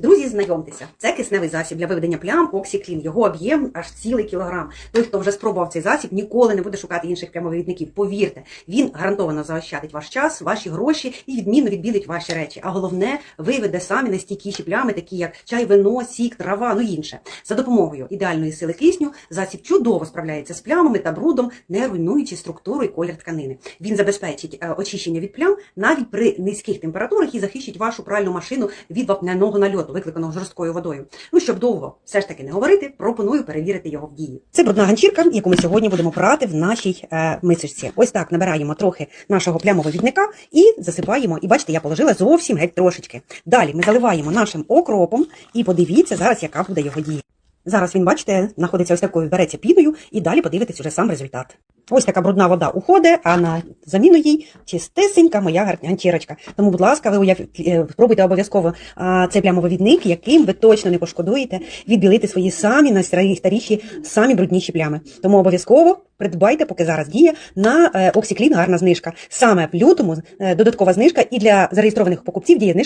Друзі, знайомтеся, це кисневий засіб для виведення плям Оксіклін. Його об'єм аж цілий кілограм. Той, хто вже спробував цей засіб, ніколи не буде шукати інших плямовивідників. Повірте, він гарантовано заощадить ваш час, ваші гроші і відмінно відбілить ваші речі. А головне, виведе самі найстійкіші плями, такі як чай, вино, сік, трава, ну інше. За допомогою ідеальної сили кисню засіб чудово справляється з плямами та брудом, не руйнуючи структуру і колір тканини. Він забезпечить е, очищення від плям навіть при низьких температурах і захищить вашу пральну машину від вапняного нальоту, викликаного жорсткою водою. Ну щоб довго все ж таки не говорити, пропоную перевірити його в дії. Це брудна ганчірка, яку ми сьогодні будемо прати в нашій е, мисочці. Ось так набираємо трохи нашого плямового відника і засипаємо. І бачите, я положила зовсім геть трошечки. Далі ми заливаємо нашим окропом і подивіться зараз, яка буде його дія. Зараз він, бачите, знаходиться ось такою, береться піною, і далі подивитесь уже сам результат. Ось така брудна вода уходить, а на заміну їй чистесенька моя гар- Тому, будь ласка, ви е, спробуйте обов'язково а, цей плямовивідник, яким ви точно не пошкодуєте відбілити свої самі найстаріші, самі брудніші плями. Тому обов'язково придбайте, поки зараз діє на е, Оксіклін гарна знижка. Саме в лютому е, додаткова знижка і для зареєстрованих покупців діє знижка